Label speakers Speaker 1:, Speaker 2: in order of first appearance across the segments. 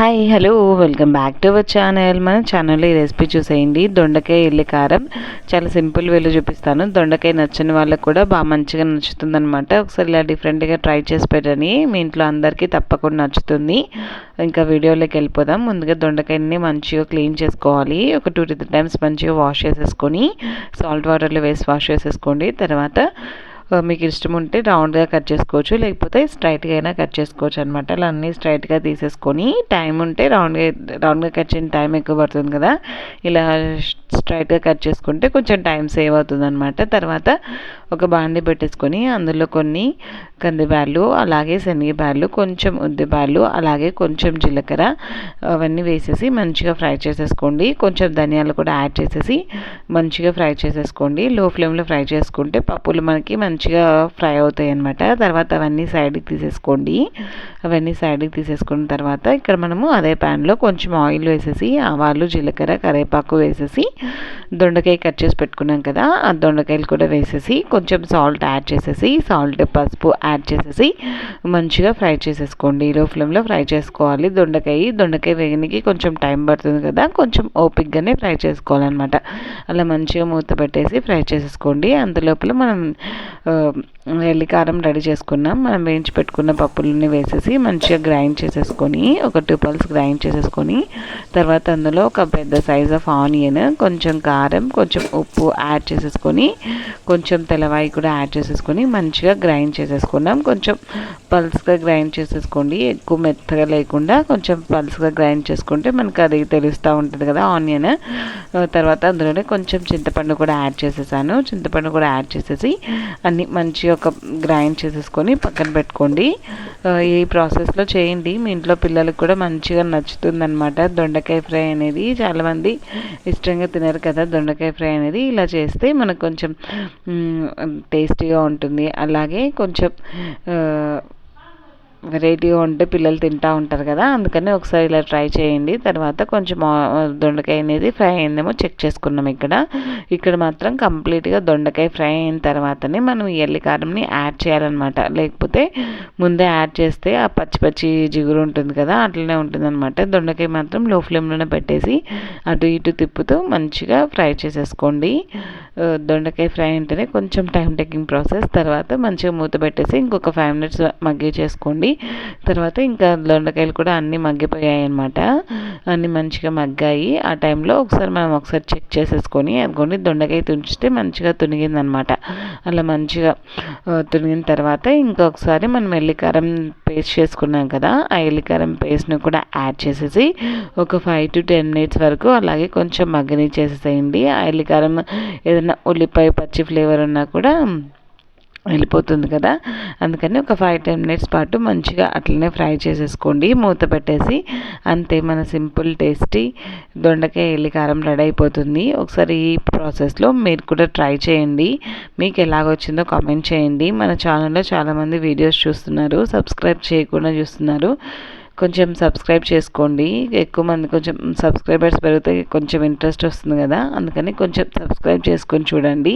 Speaker 1: Hi hello welcome back to our channel మన ఛానల్లో ఈ రెసిపీ చూసేయండి. దొండకాయ ఎల్లి కారం. చాలా సింపుల్ వేలో చూపిస్తాను. దొండకాయ నచ్చని వాళ్ళకి కూడా బాగా మంచిగా నచ్చుతుంది అనమాట ఒకసారి ఇలా డిఫరెంట్గా ట్రై చేసి పెట్టని మీ ఇంట్లో అందరికీ తప్పకుండా నచ్చుతుంది. ఇంకా వీడియోలోకి వెళ్ళిపోదాం. ముందుగా దొండకాయని మంచిగా క్లీన్ చేసుకోవాలి. ఒక టూ త్రీ టైమ్స్ మంచిగా వాష్ చేసేసుకొని సాల్ట్ వాటర్లో వేసి వాష్ చేసేసుకోండి. తర్వాత మీకు ఇష్టం ఉంటే రౌండ్గా కట్ చేసుకోవచ్చు లేకపోతే స్ట్రైట్గా అయినా కట్ చేసుకోవచ్చు అనమాట అలా అన్నీ స్ట్రైట్గా తీసేసుకొని టైం ఉంటే రౌండ్గా రౌండ్గా కట్ చేయని టైం ఎక్కువ పడుతుంది కదా. ఇలా స్ట్రైట్గా కట్ చేసుకుంటే కొంచెం టైం సేవ్ అవుతుంది అనమాట తర్వాత ఒక బాండి పెట్టేసుకొని అందులో కొన్ని కందిబ్యాళ్ళు అలాగే శనగబ్యాళ్ళు కొంచెం ఉద్దిబ్యాళ్ళు అలాగే కొంచెం జీలకర్ర అవన్నీ వేసేసి మంచిగా ఫ్రై చేసేసుకోండి. కొంచెం ధనియాలు కూడా యాడ్ చేసేసి మంచిగా ఫ్రై చేసేసుకోండి. లో ఫ్లేమ్లో ఫ్రై చేసుకుంటే పప్పులు మనకి మంచిగా ఫ్రై అవుతాయి అనమాట తర్వాత అవన్నీ సైడ్కి తీసేసుకోండి. అవన్నీ సైడ్కి తీసేసుకున్న తర్వాత ఇక్కడ మనము అదే ప్యాన్లో కొంచెం ఆయిల్ వేసేసి ఆవాలు జీలకర్ర కరివేపాకు వేసేసి దొండకాయ కట్ చేసి పెట్టుకున్నాం కదా ఆ దొండకాయలు కూడా వేసేసి కొంచెం సాల్ట్ యాడ్ చేసేసి సాల్ట్ పసుపు యాడ్ చేసేసి మంచిగా ఫ్రై చేసేసుకోండి. లో ఫ్లేమ్లో ఫ్రై చేసుకోవాలి. దొండకాయ దొండకాయ వేగనికి కొంచెం టైం పడుతుంది కదా కొంచెం ఓపిక్గానే ఫ్రై చేసుకోవాలన్నమాట. అలా మంచిగా మూత పెట్టేసి ఫ్రై చేసేసుకోండి. అంతలోపల మనం ఎల్లికారం రెడీ చేసుకున్నాం. మనం వేయించి పెట్టుకున్న పప్పులని వేసేసి మంచిగా గ్రైండ్ చేసేసుకొని ఒక టూ పల్స్ గ్రైండ్ చేసేసుకొని తర్వాత అందులో ఒక పెద్ద సైజ్ ఆఫ్ ఆనియన్ కొంచెం కారం కొంచెం ఉప్పు యాడ్ చేసేసుకొని కొంచెం తెల్లవాయి కూడా యాడ్ చేసేసుకొని మంచిగా గ్రైండ్ చేసేసుకున్నాం. కొంచెం పల్స్గా గ్రైండ్ చేసేసుకోండి. ఎక్కువ మెత్తగా లేకుండా కొంచెం పల్స్గా గ్రైండ్ చేసుకుంటే మనకు అది తెలుస్తూ ఉంటుంది కదా ఆనియన్ తర్వాత అందులోనే కొంచెం చింతపండు కూడా యాడ్ చేసేసాను. చింతపండు కూడా యాడ్ చేసేసి అన్నీ మంచిగా ఒక గ్రైండ్ చేసేసుకొని పక్కన పెట్టుకోండి. ఈ ప్రాసెస్లో చేయండి. మీ ఇంట్లో పిల్లలకు కూడా మంచిగా నచ్చుతుందనమాట దొండకాయ ఫ్రై అనేది చాలామంది ఇష్టంగా తినరు కదా దొండకాయ ఫ్రై అనేది. ఇలా చేస్తే మనకు కొంచెం టేస్టీగా ఉంటుంది. అలాగే కొంచెం వెరైటీగా ఉంటే పిల్లలు తింటూ ఉంటారు కదా అందుకని ఒకసారి ఇలా ట్రై చేయండి. తర్వాత కొంచెం దొండకాయ అనేది ఫ్రై అయిందేమో చెక్ చేసుకున్నాం ఇక్కడ. ఇక్కడ మాత్రం కంప్లీట్గా దొండకాయ ఫ్రై అయిన తర్వాతనే మనం ఎల్లి కారంని యాడ్ చేయాలన్నమాట. లేకపోతే ముందే యాడ్ చేస్తే ఆ పచ్చి పచ్చి జిగురు ఉంటుంది కదా అట్లనే ఉంటుంది అనమాట దొండకాయ మాత్రం లో ఫ్లేమ్లోనే పెట్టేసి అటు ఇటు తిప్పుతూ మంచిగా ఫ్రై చేసేసుకోండి. దొండకాయ ఫ్రై అంటేనే కొంచెం టైం టేకింగ్ ప్రాసెస్. తర్వాత మంచిగా మూత పెట్టేసి ఇంకొక ఫైవ్ మినిట్స్ మగ్గి చేసుకోండి. తర్వాత ఇంకా దొండకాయలు కూడా అన్నీ మగ్గిపోయాయి అనమాట అన్నీ మంచిగా మగ్గాయి. ఆ టైంలో ఒకసారి మనం ఒకసారి చెక్ చేసేసుకొని అనుకోండి దొండకాయ తుంచితే మంచిగా తునిగిందనమాట అలా మంచిగా తునిగిన తర్వాత ఇంకొకసారి మనం ఎల్లికారం పేస్ట్ చేసుకున్నాం కదా ఆ ఎల్లికారం పేస్ట్ని కూడా యాడ్ చేసేసి ఒక ఫైవ్ టు టెన్ మినిట్స్ వరకు అలాగే కొంచెం మగ్గని చేసేసేయండి ఆ ఎల్లికారం ఏదైనా ఉల్లిపాయ పచ్చి ఫ్లేవర్ ఉన్నా కూడా వెళ్ళిపోతుంది కదా? అందుకని ఒక ఫైవ్ టెన్ మినిట్స్ పాటు మంచిగా అట్లనే ఫ్రై చేసేసుకోండి. మూత పెట్టేసి అంతే మన సింపుల్ టేస్టీ దొండకాయ ఎల్లికారం రెడీ అయిపోతుంది. ఒకసారి ఈ ప్రాసెస్లో మీరు కూడా ట్రై చేయండి. మీకు ఎలాగొచ్చిందో కామెంట్ చేయండి. మన ఛానల్లో చాలామంది వీడియోస్ చూస్తున్నారు. సబ్స్క్రైబ్ చేయకుండా చూస్తున్నారు. కొంచెం సబ్స్క్రైబ్ చేసుకోండి. ఎక్కువ మంది కొంచెం సబ్స్క్రైబర్స్ పెరిగితే కొంచెం ఇంట్రెస్ట్ వస్తుంది కదా. అందుకని కొంచెం సబ్స్క్రైబ్ చేసుకొని చూడండి.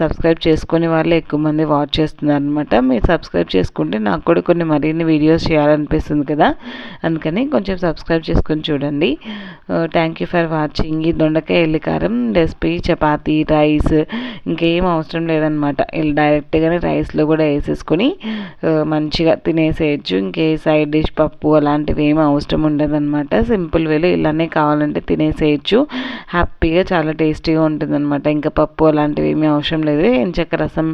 Speaker 1: సబ్స్క్రైబ్ చేసుకునే వాళ్ళు ఎక్కువ మంది వాచ్ చేస్తున్నారు అనమాట మీరు సబ్స్క్రైబ్ చేసుకుంటే నాకు కూడా కొన్ని మరిన్ని వీడియోస్ చేయాలనిపిస్తుంది కదా. అందుకని కొంచెం సబ్స్క్రైబ్ చేసుకొని చూడండి. థ్యాంక్ యూ ఫర్ వాచింగ్ ఈ దొండకాయ ఎల్లికారం రెసిపీ చపాతీ రైస్ ఇంకేం అవసరం లేదనమాట డైరెక్ట్గానే రైస్లో కూడా వేసేసుకొని మంచిగా తినేసేయచ్చు. ఇంకే సైడ్ డిష్ పప్పు పప్పు అలాంటివి ఏమి అవసరం ఉండదన్నమాట. సింపుల్ వేలో ఇలానే కావాలంటే తినేసేయచ్చు. హ్యాపీగా చాలా టేస్టీగా ఉంటుంది అనమాట ఇంకా పప్పు అలాంటివి ఏమీ అవసరం లేదు. ఎంచక్క రసం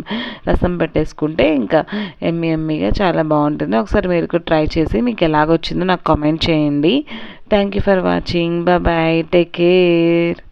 Speaker 1: రసం పెట్టేసుకుంటే ఇంకా ఎమ్మి ఎమ్మిగా చాలా బాగుంటుంది. ఒకసారి మీరు కూడా ట్రై చేసి మీకు ఎలాగొచ్చిందో నాకు కామెంట్ చేయండి. Thank you for watching bye take care